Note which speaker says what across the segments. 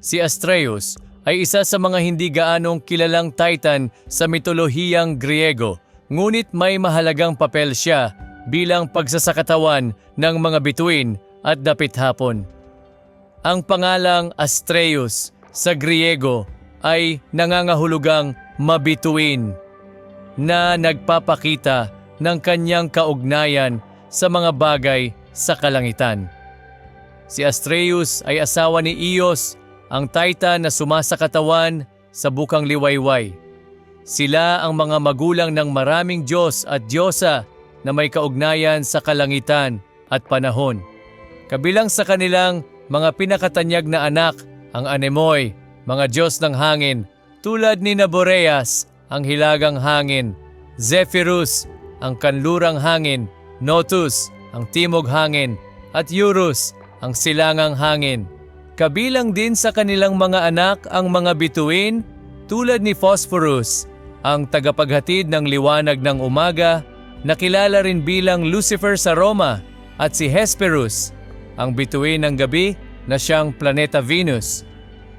Speaker 1: Si Astreus ay isa sa mga hindi gaanong kilalang titan sa mitolohiyang Griego, ngunit may mahalagang papel siya bilang pagsasakatawan ng mga bituin at dapit hapon. Ang pangalang Astreus sa Griego ay nangangahulugang mabituin na nagpapakita ng kanyang kaugnayan sa mga bagay sa kalangitan. Si Astreus ay asawa ni Ios, ang Titan na sumasakatawan sa bukang liwayway. Sila ang mga magulang ng maraming Diyos at Diyosa na may kaugnayan sa kalangitan at panahon. Kabilang sa kanilang mga pinakatanyag na anak, ang Anemoy, mga Diyos ng hangin, tulad ni Naboreas, ang hilagang hangin, Zephyrus, ang kanlurang hangin, Notus, ang timog hangin, at Eurus, ang silangang hangin. Kabilang din sa kanilang mga anak ang mga bituin tulad ni Phosphorus, ang tagapaghatid ng liwanag ng umaga, nakilala rin bilang Lucifer sa Roma, at si Hesperus, ang bituin ng gabi na siyang planeta Venus.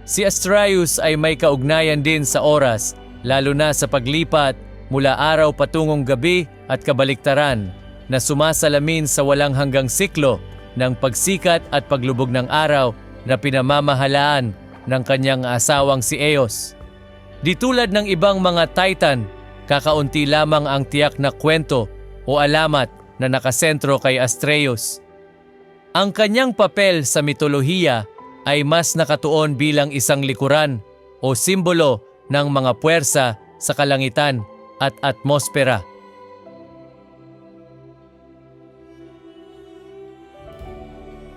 Speaker 1: Si Astraeus ay may kaugnayan din sa oras, lalo na sa paglipat mula araw patungong gabi at kabaliktaran na sumasalamin sa walang hanggang siklo ng pagsikat at paglubog ng araw na pinamamahalaan ng kanyang asawang si Eos. Di tulad ng ibang mga titan, kakaunti lamang ang tiyak na kwento o alamat na nakasentro kay Astreus. Ang kanyang papel sa mitolohiya ay mas nakatuon bilang isang likuran o simbolo ng mga puwersa sa kalangitan at atmosfera